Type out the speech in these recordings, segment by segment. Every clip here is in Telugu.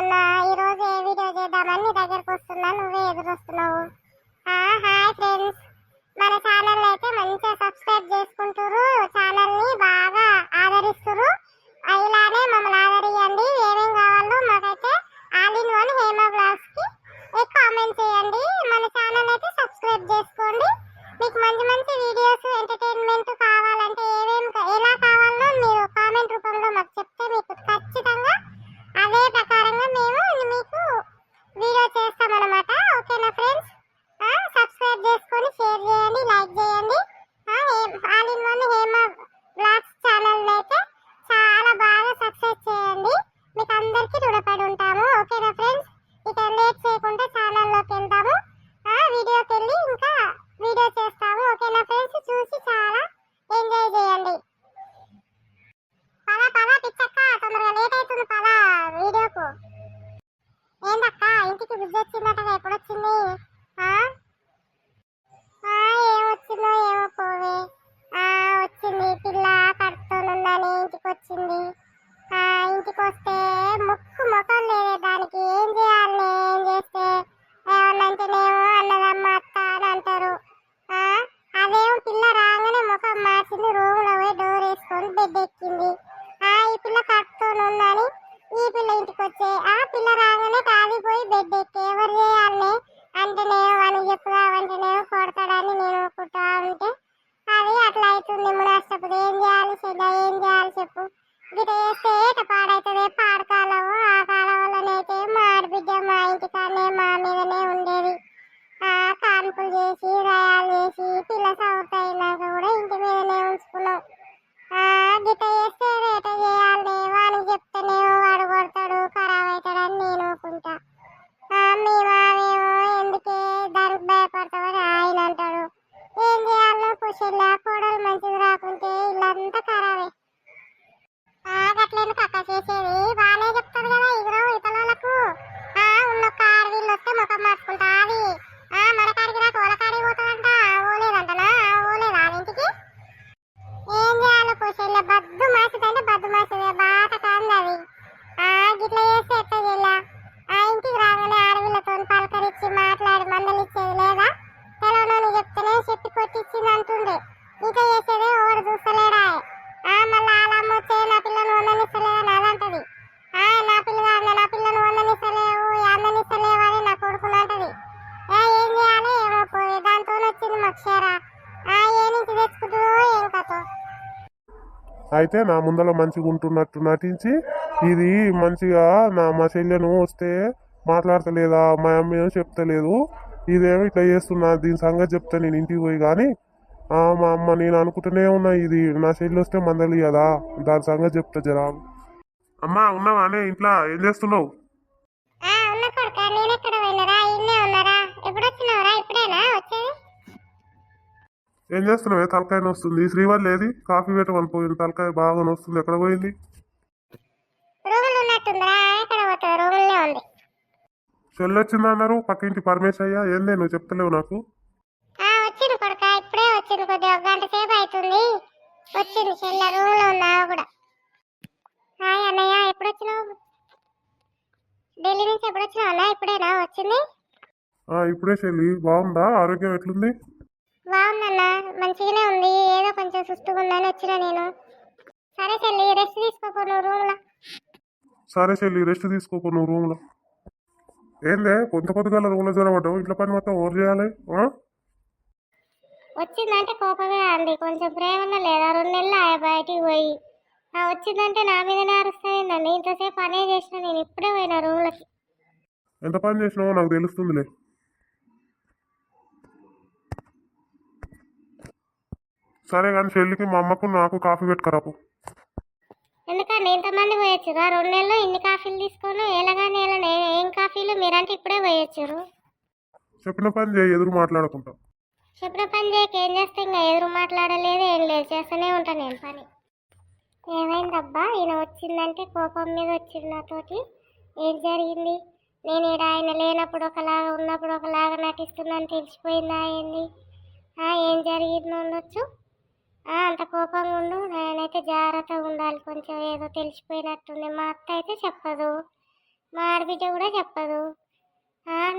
మొన్న ఈ రోజు ఏ వీడియో చేద్దామని నీ దగ్గరకు వస్తున్నా నువ్వే ఎదురొస్తున్నావు. Hi friends. మన ఛానల్ అయితే మంచిగా సబ్స్క్రైబ్ చేసుకుంటారు ఛానల్ని బాగా ఆదరిస్తురు ఇలానే మమ్మల్ని ఆదరియండి ఏమేం కావాలో మాకైతే ఆల్ ఇన్ వన్ హేమ కి కామెంట్ చేయండి. మన ఛానల్ అయితే సబ్స్క్రైబ్ చేసుకోండి. మీకు మంచి మంచి వీడియోస్ ఎంటర్టైన్మెంట్ కావాలంటే ఏమేమి ఎలా కావాలో మీరు కామెంట్ రూపంలో మాకు చెప్తే మీకు బయటికి ముక్కు ముఖం లేదే దానికి. ఏం చేయాలి? ఏం చేస్తే? ఏమన్నంటేనేమో అన్నదమ్మ అత్త అని అంటారు. అదేమో పిల్ల రాగానే ముఖం మార్చింది రూమ్లో పోయి డోర్ వేసుకొని బెడ్ ఎక్కింది. ఈ పిల్ల కట్టుతోనుందని ఈ పిల్ల ఇంటికి మీదనే ఉంచుకున్నాం ఆ గిట చెప్పి అంటుండే ఇంకా చేసేదే ఓడి చూస్తలేడా? ఆ మళ్ళీ ఆలమ్మ వచ్చే నా పిల్లను వందనిస్తలేదని అదంటది ఆ నా పిల్లగా నా పిల్లను వందనిస్తలేవు అందనిస్తలేవు అని నా కొడుకుని అంటది. ఏ ఏం చేయాలి? ఏమో పోయి దాంతో వచ్చింది మక్షరా ఆ ఏ నుంచి తెచ్చుకుంటుందో ఏం కథ. అయితే నా ముందర మంచిగా ఉంటున్నట్టు నటించి ఇది మంచిగా నా మా చెల్లెను వస్తే మాట్లాడతలేదా? మా అమ్మ ఏమో చెప్తలేదు. ఇదేమో ఇట్లా చేస్తున్నా? దీని సంగతి చెప్తా నేను ఇంటికి పోయి కానీ మా అమ్మ నేను అనుకుంటూనే ఉన్నా ఇది నా చెల్లి వస్తే మందలి కదా? దాని సంగతి చెప్తా జరా. అమ్మా ఉన్నావా? అనే ఇంట్లో ఏం చేస్తున్నావు? ఏం చేస్తున్నావు? తలకాయ వస్తుంది శ్రీవల్లి ఏది కాఫీ పెట్టమని పోయింది. తలకాయ బాగా వస్తుంది ఎక్కడ పోయింది? రూములు ఉన్నట్టుందిరా. ఎక్కడ పోతుంది రూములనే ఉంది. చెల్లి వచ్చింది అన్నారు పక్కింటి పరమేశ్ అయ్యా ఏందే నువ్వు చెప్తలేవు నాకు? ఆ వచ్చింది కొడుక ఇప్పుడే వచ్చింది కొద్దిగా ఒక గంట సేపు అవుతుంది వచ్చింది చెల్ల రూమ్లో ఉన్నా కూడా. హాయ్ అన్నయ్య ఎప్పుడు వచ్చినావు ఢిల్లీ నుంచి ఎప్పుడు వచ్చినావు అన్న ఇప్పుడేనా? వచ్చింది? ఆ, ఇప్పుడే చెల్లి. బాగుందా? ఆరోగ్యం ఎట్లుంది? బాగుందన్న. మంచిగానే ఉంది. ఏదో కొంచెం సుస్తుగా ఉందని వచ్చిన నేను. సరే చెల్లి రెస్ట్ తీసుకోపో నువ్వు రూమ్లో సరే చెల్లి రెస్ట్ తీసుకోకు నువ్వు రూమ్లో. ఏందే? కొంత పొద్దుగాల రూమ్లో జ్వరపడ్డావు ఇంట్లో పని మొత్తం ఓవర్ చేయాలి? వచ్చిందంటే కోపమే అంది కొంచెం ప్రేమలో లేదా? రెండు నెలలు ఆ బయటికి పోయి. వచ్చిందంటే నా మీదనే అరుస్తాయిందండి ఇంతసేపు పనే చేసిన నేను ఇప్పుడే పోయినా రూమ్లోకి. ఎంత పని చేసినావో నాకు తెలుస్తుందిలే. సరే కానీ చెల్లికి మా అమ్మకు నాకు కాఫీ పెట్టుకరాపు. ఎందుకండి? ఇంతమంది పోయొచ్చురా రెండు నెలలు ఇన్ని కాఫీలు తీసుకొని కాఫీలు మీరంటే ఇప్పుడే పోయొచ్చారు. చెప్పిన పని చేయి ఎదురు మాట్లాడుకుంటా. చెప్పిన పని చేయక ఏం చేస్తే ఇంకా ఎదురు మాట్లాడలేదు ఏం లేదు చేస్తూనే ఉంటాను నేను పని. ఏమైందబ్బా? ఈయన వచ్చిందంటే కోపం మీద వచ్చింది నాతోటి. ఏం జరిగింది? నేను ఈడ ఆయన లేనప్పుడు ఒకలాగా ఉన్నప్పుడు ఒకలాగా నటిస్తున్నాను తెలిసిపోయిందా ఏంది? ఏం జరిగింది ఉండొచ్చు? అంత కోపంగా ఉండు నేనైతే జాగ్రత్తగా ఉండాలి కొంచెం ఏదో తెలిసిపోయినట్టుంది. మా అత్త అయితే చెప్పదు. మా ఆడబిడ్డ కూడా చెప్పదు.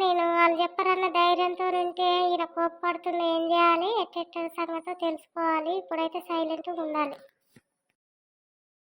నేను వాళ్ళు చెప్పరన్న ధైర్యంతో ఉంటే ఈయన కోపపడుతున్న ఏం చేయాలి ఎట్టెట్ట సంగతో తెలుసుకోవాలి ఇప్పుడైతే సైలెంట్గా ఉండాలి.